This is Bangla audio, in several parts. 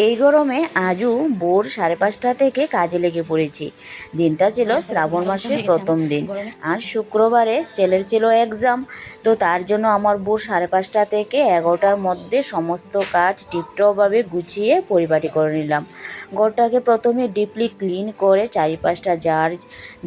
এই গরমে আজও ভোর সাড়ে পাঁচটা থেকে কাজে লেগে পড়েছি। দিনটা ছিল শ্রাবণ মাসের প্রথম দিন। আর শুক্রবারে ছেলের ছিল এক্সাম তো তার জন্য আমার ভোর সাড়ে পাঁচটা থেকে এগারোটার মধ্যে সমস্ত কাজ টিপটপভাবে গুছিয়ে পরিপাটি করে নিলাম। ঘরটাকে প্রথমে ডিপলি ক্লিন করে চারিপাশটা জার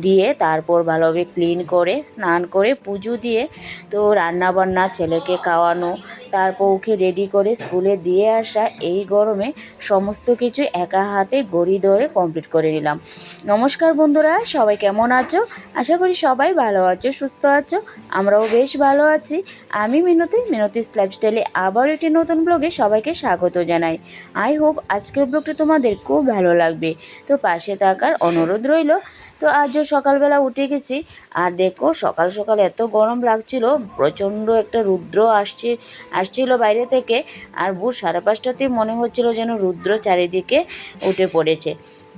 দিয়ে তারপর ভালোভাবে ক্লিন করে, স্নান করে, পুজো দিয়ে তো রান্না বান্না ছেলেকে খাওয়ানো, তারপর ওকে রেডি করে স্কুলে দিয়ে আসা। এই গরমে সমস্ত কিছু একা হাতে গড়ি ধরে কমপ্লিট করে নিলাম। নমস্কার বন্ধুরা, সবাই কেমন আছো? আশা করি সবাই ভালো আছো, সুস্থ আছো, আমরাও বেশ ভালো আছি। আমি মিনতি, মিনতিস লাইফস্টাইলে আবার একটি নতুন ব্লগে সবাইকে স্বাগত জানাই। আই হোপ আজকের ব্লগটা তোমাদের খুব ভালো লাগবে। তো পাশে থাকার অনুরোধ রইল, তো আজও সকালবেলা উঠে গেছি। আর দেখো, সকাল সকাল এত গরম লাগছিল, প্রচণ্ড একটা রুদ্র আসছে, আসছিল বাইরে থেকে। আর ভোর সাড়ে পাঁচটাতেই মনে হচ্ছিল যেন রুদ্র চারিদিকে উঠে পড়েছে।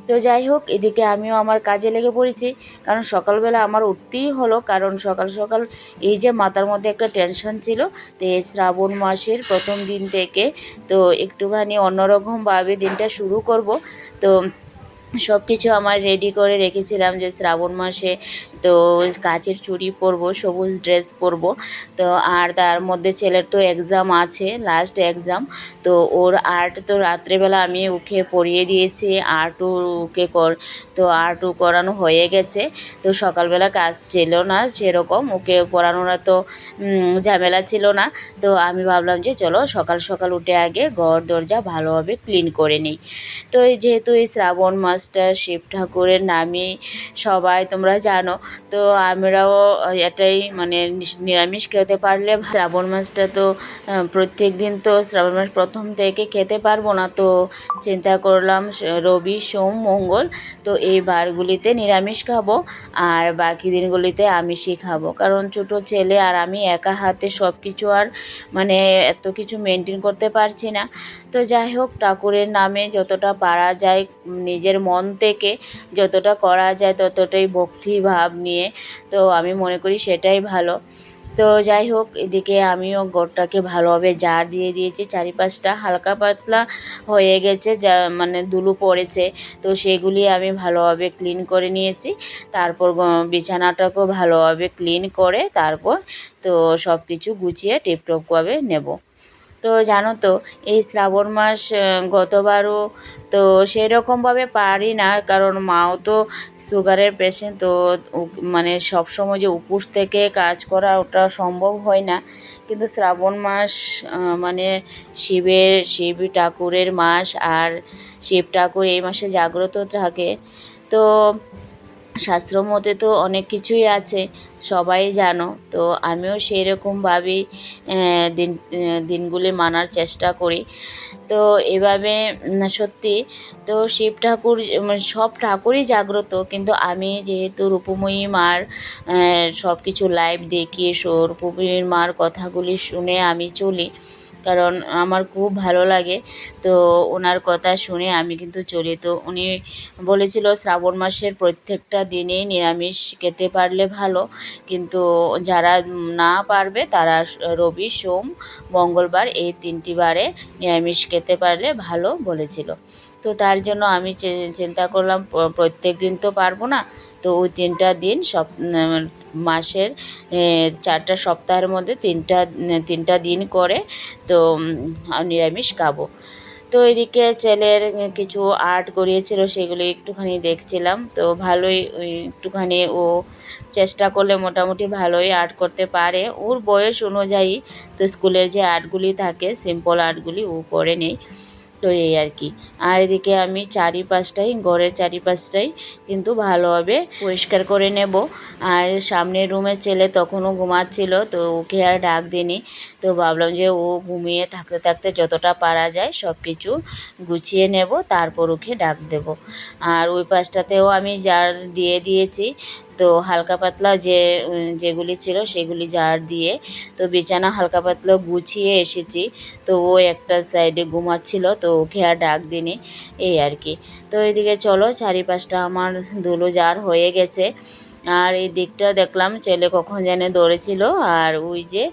তো যাই হোক, এদিকে আমিও আমার কাজে লেগে পড়েছি। কারণ সকালবেলা আমার উঠতেই হলো, কারণ সকাল সকাল এই যে মাথার মধ্যে একটা টেনশন ছিল, তো এই শ্রাবণ মাসের প্রথম দিন থেকে তো একটুখানি অন্যরকমভাবে দিনটা শুরু করব। তো সব কিছু আমার রেডি করে রেখেছিলাম যে শ্রাবণ মাসে। তো কাচের চুড়ি পরবো, সবুজ ড্রেস পরবো। তো আর তার মধ্যে ছেলের তো এক্সাম আছে লাস্ট এক্সাম তো ওর আর্ট তো রাত্রেবেলা আমি ওকে পড়িয়ে দিয়েছি আর্ট ওকে কর, তো আর্ট করানো হয়ে গেছে। তো সকালবেলা কাজ ছিল না সেরকম, ওকে পড়ানোর তো ঝামেলা ছিল না। তো আমি ভাবলাম যে চলো সকাল সকাল উঠে আগে ঘর দরজা ভালোভাবে ক্লিন করে নিই। তো যেহেতু এই শ্রাবণ মাসটা শিব ঠাকুরের নামই সবাই তোমরা জানো। তো আমরাও এটাই মানে নিরামিষ খেতে পারলে শ্রাবণ মাসটা তো প্রত্যেক দিন তো শ্রাবণ মাস প্রথম থেকে খেতে পারব না। তো চিন্তা করলাম রবি, সোম, মঙ্গল, তো এই বারগুলিতে নিরামিষ খাব আর বাকি দিনগুলিতে আমিষই খাব। কারণ ছোট ছেলে আর আমি একা হাতে সব কিছু আর মানে এত কিছু মেনটেন করতে পারছি না। তো যাই হোক, ঠাকুরের নামে যতটা পারা যায় নিজের মন থেকে যতটা করা যায় ততটাই ভক্তি ভাব নিয়ে, তো আমি মনে করি সেটাই ভালো। তো যাই হোক, এদিকে আমিও গোড়টাকে ভালোভাবে জার দিয়ে দিয়েছি, চারিপাশটা হালকা পাতলা হয়ে গেছে, যা মানে দুলু পড়েছে, তো সেগুলি আমি ভালোভাবে ক্লিন করে নিয়েছি, তারপর বিছানাটাকেও ভালোভাবে ক্লিন করে তারপর তো সব কিছু গুছিয়ে টিপটপভাবে নেব। তো জানো তো, এই শ্রাবণ মাস গতবারও তো সেরকমভাবে পারি না, কারণ মাও তো সুগারের পেশেন্ট তো মানে সবসময় যে উপোস থেকে কাজ করা ওটা সম্ভব হয় না। কিন্তু শ্রাবণ মাস মানে শিবের, শিব ঠাকুরের মাস আর শিব ঠাকুর এই মাসে জাগ্রত থাকে। তো শাস্ত্র মতে তো অনেক কিছুই আছে, সবাই জানো। তো আমিও সেই রকমভাবেই দিন দিনগুলি মানার চেষ্টা করি। তো এভাবে সত্যি তো শিব ঠাকুর সব ঠাকুরই জাগ্রত, কিন্তু আমি যেহেতু রূপময়ী মার সব কিছু লাইভ দেখি সো রূপময়ী মার কথাগুলি শুনে আমি চলি। কারণ আমার খুব ভালো লাগে। তো ওনার কথা শুনে আমি কিন্তু চলি। তো উনি বলেছিল শ্রাবণ মাসের প্রত্যেকটা দিনেই নিরামিষ খেতে পারলে ভালো। কিন্তু যারা না পারবে তারা রবি, সোম, মঙ্গলবার এই তিনটি বারে নিরামিষ খেতে পারলে ভালো বলেছিল। তো তার জন্য আমি চিন্তা করলাম প্রত্যেক দিন তো পারব না। তো ওই তিনটা দিন সব মাসের চারটা সপ্তাহের মধ্যে তিনটা তিনটা দিন করে তো নিরামিষ খাব। তো এদিকে ছেলের কিছু আর্ট করিয়েছিল, সেগুলি একটুখানি দেখছিলাম। তো ভালোই একটুখানি ও চেষ্টা করলে মোটামুটি ভালোই আর্ট করতে পারে। ওর বয়স অনুযায়ী তো স্কুলের যে আর্টগুলি থাকে সিম্পল আর্টগুলি ও করে নেই। তো এই আর কি। আর এদিকে আমি চারিপাশটাই, ঘরের চারিপাশটাই কিন্তু ভালোভাবে পরিষ্কার করে নেব। আর সামনের রুমের ছেলে তখনও ঘুমাচ্ছিল, তো ওকে আর ডাক দিইনি। তো ভাবলাম যে ও ঘুমিয়ে থাকতে থাকতে যতটা পারা যায় সব কিছু গুছিয়ে নেব, তারপর ওকে ডাক দেব। আর ওই পাশটাতেও আমি জার দিয়ে দিয়েছি তো হালকা পাতলা যে যেগুলি ছিল সেগুলি ঝাড় দিয়ে, তো বিছানা হালকা পাতলা গুছিয়ে এসেছি। তো ও একটা সাইডে ঘুমাচ্ছিল, তো ওকে আর ডাক দিনি এই আর কি। তো এদিকে চলো, চারিপাশটা আমার ধুলো জার হয়ে গেছে। আর এই দিকটা দেখলাম, ছেলে কখন জানে দৌড়েছিল। আর ওই যে,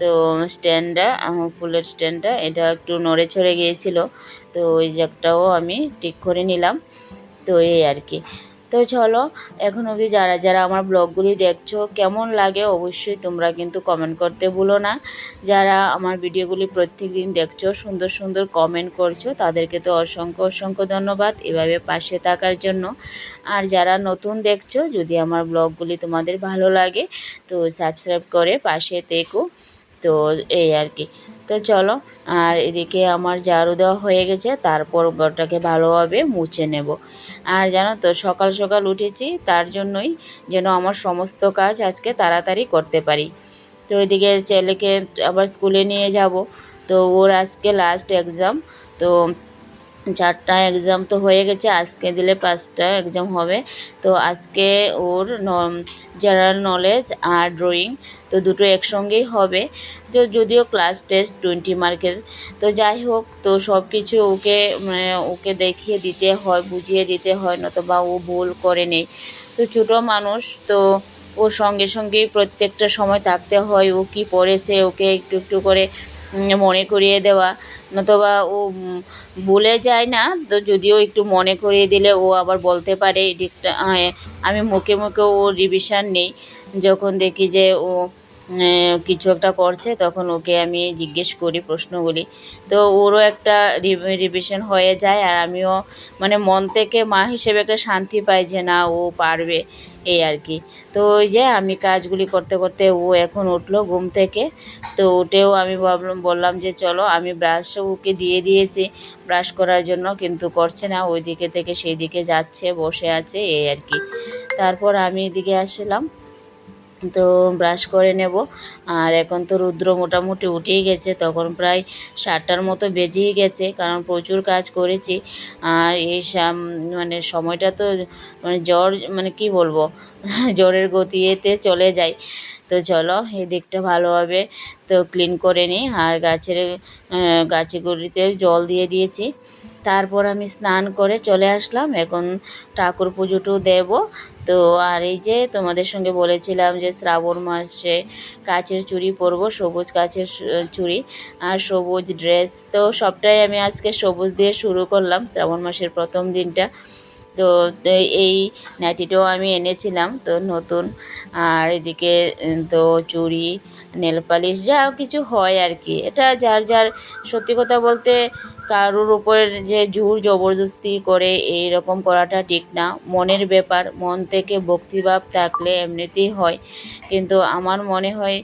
তো স্ট্যান্ডটা আমার ফুলের স্ট্যান্ডটা, এটা একটু নড়ে ছড়ে গিয়েছিল। তো ওই জায়গাটাও আমি ঠিক করে নিলাম। তো এই আর কি। তো চলো, এখন অবধি যারা যারা আমার ব্লগগুলি দেখছ, কেমন লাগে অবশ্যই তোমরা কিন্তু কমেন্ট করতে ভুলো না। যারা আমার ভিডিওগুলি প্রত্যেক দিন দেখছ, সুন্দর সুন্দর কমেন্ট করছ, তাদেরকে তো অসংখ্য অসংখ্য ধন্যবাদ এভাবে পাশে থাকার জন্য। আর যারা নতুন দেখছ, যদি আমার ব্লগগুলি তোমাদের ভালো লাগে, তো সাবস্ক্রাইব করে পাশে থেকো। তো এই আর কি। তো চলো, আর এদিকে আমার ঝাড়ু দেওয়া হয়ে গেছে, তারপর ঘরটাকে ভালোভাবে মুছে নেব। আর জানো তো, সকাল সকাল উঠেছি, তার জন্যই যেন আমার সমস্ত কাজ আজকে তাড়াতাড়ি করতে পারি। তো এদিকে ছেলেকে আবার স্কুলে নিয়ে যাব। তো ওর আজকে লাস্ট এক্সাম তো চারটা এক্সাম তো হয়ে গেছে, আজকে দিলে পাঁচটা এক্সাম হবে। তো আজকে ওর জেনারেল নলেজ আর ড্রয়িং তো দুটো একসঙ্গেই হবে। তো যদিও ক্লাস টেস্ট টোয়েন্টি মার্কের তো যাই হোক, তো সব কিছু ওকে মানে ওকে দেখিয়ে দিতে হয়, বুঝিয়ে দিতে হয়, নতুবা ও ভুল করে নেই। তো ছোটো মানুষ, তো ওর সঙ্গে সঙ্গেই প্রত্যেকটা সময় থাকতে হয়, ও কি পড়েছে, ওকে একটু একটু করে মনে করিয়ে দেওয়া। নতুবা ও বলে যায় না, তো যদিও একটু মনে করিয়ে দিলে ও আবার বলতে পারে আমি মুখে মুখে ও রিভিশন নেই। যখন দেখি যে ও কিছু একটা করছে, তখন ওকে আমি জিজ্ঞেস করি প্রশ্নগুলি। তো ওরও একটা রিভিশন হয়ে যায়, আর আমিও মানে মন থেকে মা হিসেবে একটা শান্তি পাই যে না, ও পারবে। এই আর কি। তো ওই যে আমি কাজগুলি করতে করতে ও এখন উঠল ঘুম থেকে। তো উঠেও আমি ভাবলাম, বললাম যে চলো আমি ব্রাশও ওকে দিয়ে দিয়েছি। ব্রাশ করার জন্য কিন্তু করছে না, ওই দিকে থেকে সেই দিকে যাচ্ছে, বসে আছে, এই আর কি। তারপর আমি এদিকে আসলাম। তো ব্রাশ করে নেব। আর এখন তো রুদ্র মোটামুটি উঠেই গেছে, তখন প্রায় সাতটার মতো বেজেই গেছে, কারণ প্রচুর কাজ করেছি। আর এই মানে সময়টা তো মানে জ্বর মানে কি বলব, জ্বরের গতিতে চলে যায়। তো চলো, এই দিকটা ভালোভাবে তো ক্লিন করে নিই। আর গাছের গাছে গুড়িতে জল দিয়ে দিয়েছি। তারপর আমি স্নান করে চলে আসলাম। এখন ঠাকুর পুজোটু দেব। তো আর এই যে তোমাদের সঙ্গে বলেছিলাম যে শ্রাবণ মাসে কাচের চুড়ি পরবো, সবুজ কাচের চুড়ি আর সবুজ ড্রেস তো সবটাই আমি আজকে সবুজ দিয়ে শুরু করলাম শ্রাবণ মাসের প্রথম দিনটা। তো এই নাইটিটাও আমি এনেছিলাম, তো নতুন। আর এদিকে তো চুড়ি, নেল পালিশ, যা কিছু হয় আর কি। এটা যার যার, সত্যি কথা বলতে কারোর উপর যে জোর জবরদস্তি করে এই রকম করাটা ঠিক না। মনের ব্যাপার, মন থেকে ভক্তিভাব থাকলে এমনিতেই হয়। কিন্তু আমার মনে হয়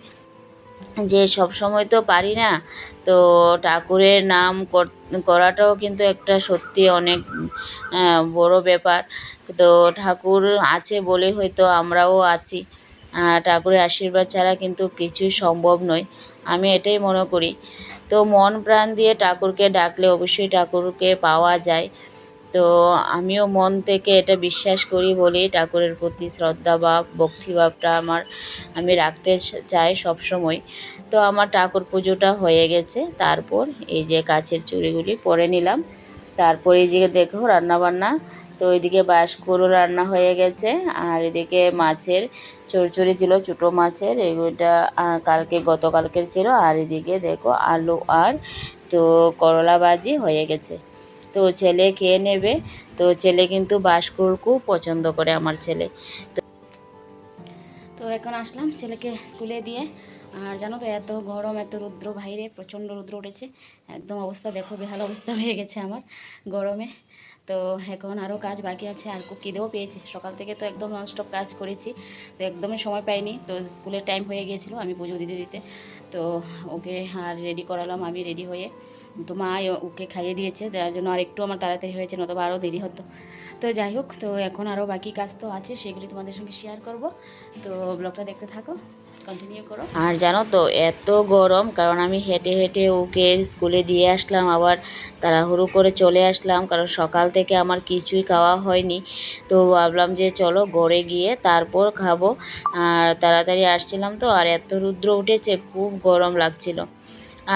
যে সব সময় তো পারি না, তো ঠাকুরের নাম করাটাও কিন্তু একটা সত্যি অনেক বড় ব্যাপার। তো ঠাকুর আছে বলে হয়তো আমরাও আছি। ঠাকুরের আশীর্বাদ ছাড়া কিন্তু কিছুই সম্ভব নয়। আমি এটাই মনে করি। তো মন প্রাণ দিয়ে ঠাকুরকে ডাকলে অবশ্যই ঠাকুরকে পাওয়া যায়। তো আমিও মন থেকে এটা বিশ্বাস করি বলি, ঠাকুরের প্রতি শ্রদ্ধা বা ভক্তিভাবটা আমার, আমি রাখতে চাই সব সময় তো আমার ঠাকুর পুজোটা হয়ে গেছে, তারপর এই যে কাছের চুড়িগুলি পরে নিলাম। তারপর এই যে দেখো রান্নাবান্না, তো ওইদিকে বাঁশকুড়ো রান্না হয়ে গেছে, আর এদিকে মাছের চড়চড়ি ছিল ছোটো মাছের, এগুলোটা কালকে, গতকালকের ছিল, আর এদিকে দেখো আলু আর, তো করলা ভাজি হয়ে গেছে। তো ছেলে খেয়ে নেবে। তো ছেলে কিন্তু বাঁশকুড় খুব পছন্দ করে আমার ছেলে। তো তো এখন আসলাম ছেলেকে স্কুলে দিয়ে। আর জানো তো এত গরম, এত রুদ্র বাইরে, প্রচণ্ড রুদ্র উঠেছে। একদম অবস্থা দেখো, বেহাল অবস্থা হয়ে গেছে আমার গরমে। তো এখন আরও কাজ বাকি আছে, আর খিদেও পেয়েছে। সকাল থেকে তো একদম নন ননস্টপ কাজ করেছি, তো একদমই সময় পাইনি। তো স্কুলের টাইম হয়ে গিয়েছিল আমি পুজো দিতে দিতে। তো ওকে আর রেডি করালাম আমি রেডি হয়ে। তো মা ওকে খাইয়ে দিয়েছে যার জন্য আর একটু আমার তাড়াতাড়ি হয়েছে, নতুবা আরও দেরি হতো। তো যাই হোক, তো এখন আরও বাকি কাজ তো আছে, সেগুলি তোমাদের সঙ্গে শেয়ার করব। তো ব্লগটা দেখতে থাকো কন্টিনিউ করো। আর জানো তো, এত গরম, কারণ আমি হেঁটে হেঁটে ওকে স্কুলে দিয়ে আসলাম, আবার তাড়াহুড়ো করে চলে আসলাম, কারণ সকাল থেকে আমার কিছুই খাওয়া হয়নি। তো ভাবলাম যে চলো গড়ে গিয়ে তারপর খাব। আর তাড়াতাড়ি আসছিলাম তো, আর এত রুদ্র উঠেছে, খুব গরম লাগছিল।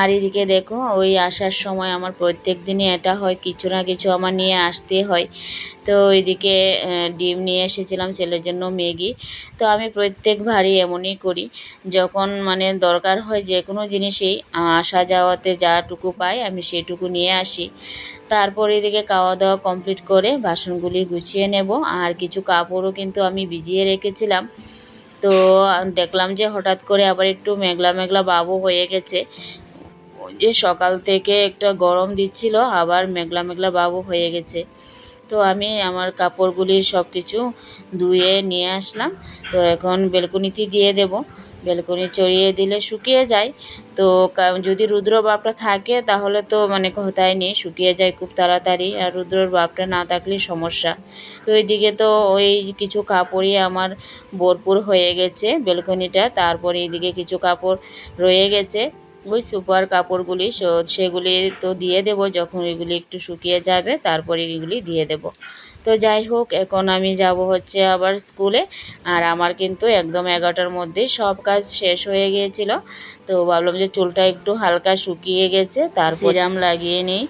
আর এদিকে দেখো, ওই আসার সময় আমার প্রত্যেক দিনই এটা হয়, কিছু না কিছু আমার নিয়ে আসতে হয়। তো ওইদিকে ডিম নিয়ে এসেছিলাম ছেলের জন্য ম্যাগি। তো আমি প্রত্যেক প্রত্যেকবারই এমনই করি, যখন মানে দরকার হয় যে কোনো জিনিসই আসা যাওয়াতে যাটুকু পাই, আমি সেটুকু নিয়ে আসি। তারপর এদিকে খাওয়া দাওয়া কমপ্লিট করে বাসনগুলি গুছিয়ে নেব। আর কিছু কাপড়ও কিন্তু আমি ভিজিয়ে রেখেছিলাম। তো দেখলাম যে হঠাৎ করে আবার একটু মেঘলা মেঘলা বাবু হয়ে গেছে। যে সকাল থেকে একটা গরম দিচ্ছিল, আবার মেঘলা মেঘলা বাবু হয়ে গেছে। তো আমি আমার কাপড়গুলি সব কিছু ধুয়ে নিয়ে আসলাম। তো এখন বেলকনিতে দিয়ে দেব। বেলকনি চড়িয়ে দিলে শুকিয়ে যায়। তো যদি রুদ্র বাপটা থাকে তাহলে তো মানে কথাই নেই, শুকিয়ে যায় খুব তাড়াতাড়ি। আর রুদ্রর বাপটা না থাকলে সমস্যা। তো এইদিকে তো ওই কিছু কাপড়ই আমার ভরপুর হয়ে গেছে বেলকনিটা। তারপরে এইদিকে কিছু কাপড় রয়ে গেছে। ওই সুপার কাপড়গুলি সেগুলি তো দিয়ে দেব, যখন এগুলি একটু শুকিয়ে যাবে তারপরে এগুলি দিয়ে দেব। তো যাই হোক, এখন আমি যাব হচ্ছে আবার স্কুলে, আর আমার কিন্তু একদম এগারোটার মধ্যেই সব কাজ শেষ হয়ে গিয়েছিল। তো ভাবলাম যে চুলটা একটু হালকা শুকিয়ে গেছে, তারপর সিরাম লাগিয়ে নিই।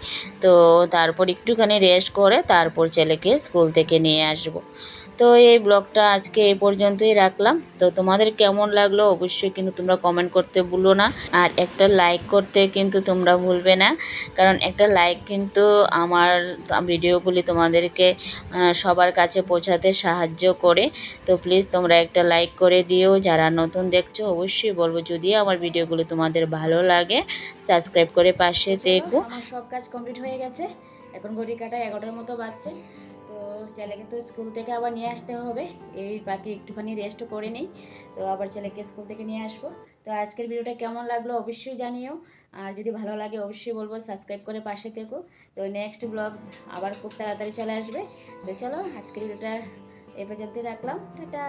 তো তারপর একটুখানি রেস্ট করে তারপর ছেলেকে স্কুল থেকে নিয়ে আসব। তো এই ব্লগটা আজকে এই পর্যন্তই রাখলাম। তো তোমাদের কেমন লাগল অবশ্যই কিন্তু তোমরা কমেন্ট করতে ভুলো না। আর একটা লাইক করতে কিন্তু তোমরা ভুলবে না। কারণ একটা লাইক কিন্তু আমার ভিডিওগুলি তোমাদেরকে সবার কাছে পৌঁছাতে সাহায্য করে। তো প্লিজ তোমরা একটা লাইক করে দিও। যারা নতুন দেখছ, অবশ্যই বলব যদি আমার ভিডিওগুলো তোমাদের ভালো লাগে সাবস্ক্রাইব করে পাশে দেখো সব কাজ কমপ্লিট হয়ে গেছে। এখন ঘড়ি কাটা এগারোটার মতো বাজছে। তো ছেলেকে তো স্কুল থেকে আবার নিয়ে আসতে হবে। এই বাকি একটুখানি রেস্টও করে নিই। তো আবার ছেলেকে স্কুল থেকে নিয়ে আসব। তো আজকের ভিডিওটা কেমন লাগল অবশ্যই জানিও। আর যদি ভালো লাগে অবশ্যই বলব সাবস্ক্রাইব করে পাশে থেকো। তো নেক্সট ব্লগ আবার খুব তাড়াতাড়ি চলে আসবে। তো চলো আজকের ভিডিওটা এ পর্যন্তই রাখলাম। টাটা!